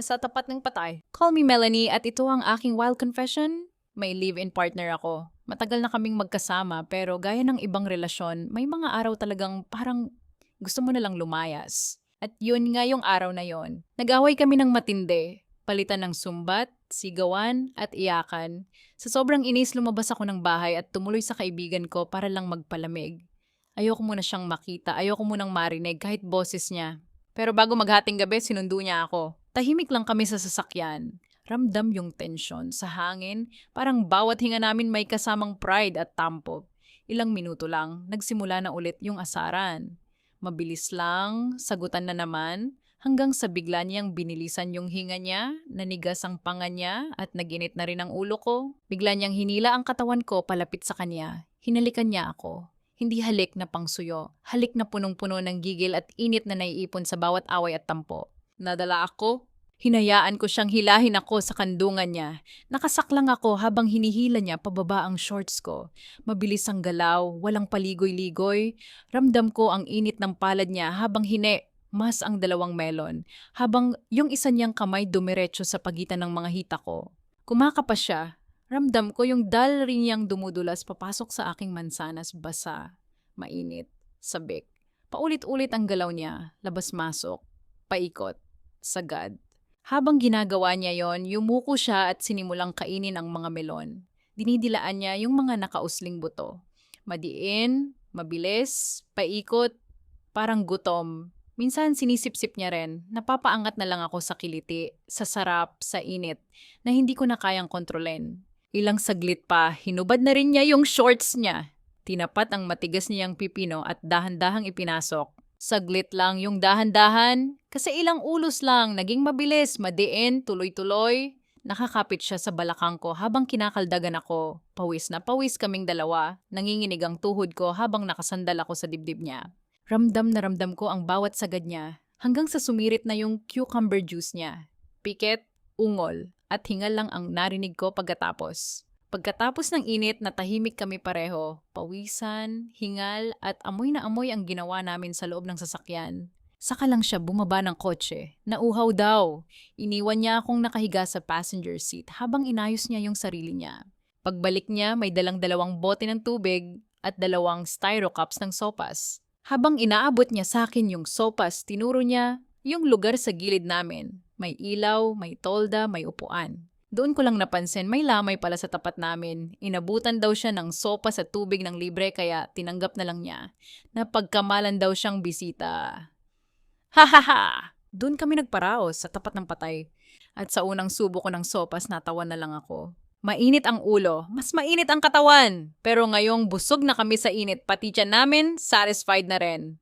sa tapat ng patay. Call me Melanie at ito ang aking wild confession. May live-in partner ako. Matagal na kaming magkasama pero gaya ng ibang relasyon, may mga araw talagang parang gusto mo na lang lumayas. At yun nga yung araw na yon. Nag-away kami ng matindi. Palitan ng sumbat, sigawan, at iyakan. Sa sobrang inis, lumabas ako ng bahay at tumuloy sa kaibigan ko para lang magpalamig. Ayoko muna siyang makita, ayoko munang marinig kahit boses niya. Pero bago maghating gabi, sinundo niya ako. Tahimik lang kami sa sasakyan. Ramdam yung tensyon sa hangin, parang bawat hinga namin may kasamang pride at tampo. Ilang minuto lang, nagsimula na ulit yung asaran. Mabilis lang, sagutan na naman, hanggang sa bigla niyang binilisan yung hinga niya, nanigas ang panga niya at naginit na rin ang ulo ko. Bigla niyang hinila ang katawan ko palapit sa kanya. Hinalikan niya ako. Hindi halik na pangsuyo, halik na punong-puno ng gigil at init na naiipon sa bawat away at tampo. Nadala ako. Hinayaan ko siyang hilahin ako sa kandungan niya. Nakasaklang ako habang hinihila niya pababa ang shorts ko. Mabilis ang galaw, walang paligoy-ligoy. Ramdam ko ang init ng palad niya habang hine mas ang dalawang melon, habang yung isa niyang kamay dumiretso sa pagitan ng mga hita ko. Kumakapa siya, ramdam ko yung dal rin niyang dumudulas papasok sa aking mansanas basa, mainit, sabik. Paulit-ulit ang galaw niya, labas-masok, paikot, sagad. Habang ginagawa niya yon, yumuko siya at sinimulang kainin ang mga melon. Dinidilaan niya yung mga nakausling buto. Madiin, mabilis, paikot, parang gutom. Minsan sinisip-sip niya rin, napapaangat na lang ako sa kiliti, sa sarap, sa init, na hindi ko na kayang kontrolin. Ilang saglit pa, hinubad na rin niya yung shorts niya. Tinapat ang matigas niyang pipino at dahan-dahang ipinasok. Saglit lang yung dahan-dahan, kasi ilang ulos lang, naging mabilis, madiin, tuloy-tuloy. Nakakapit siya sa balakang ko habang kinakaldagan ako. Pawis na pawis kaming dalawa, nanginginig ang tuhod ko habang nakasandal ako sa dibdib niya. Ramdam na ramdam ko ang bawat sagad niya, hanggang sa sumirit na yung cucumber juice niya. Piket, ungol, at hingal lang ang narinig ko pagkatapos. Pagkatapos ng init, natahimik kami pareho. Pawisan, hingal, at amoy na amoy ang ginawa namin sa loob ng sasakyan. Saka lang siya bumaba ng kotse. Nauhaw daw. Iniwan niya akong nakahiga sa passenger seat habang inayos niya yung sarili niya. Pagbalik niya, may dalang dalawang bote ng tubig at dalawang styro cups ng sopas. Habang inaabot niya sa akin yung sopas, tinuro niya yung lugar sa gilid namin. May ilaw, may tolda, may upuan. Doon ko lang napansin may lamay pala sa tapat namin. Inabutan daw siya ng sopa sa tubig ng libre kaya tinanggap na lang niya. Napagkamalan daw siyang bisita. Ha ha ha! Doon kami nagparaos sa tapat ng patay. At sa unang subo ko ng sopas natawa na lang ako. Mainit ang ulo, mas mainit ang katawan. Pero ngayong busog na kami sa init, pati tiyan namin, satisfied na rin.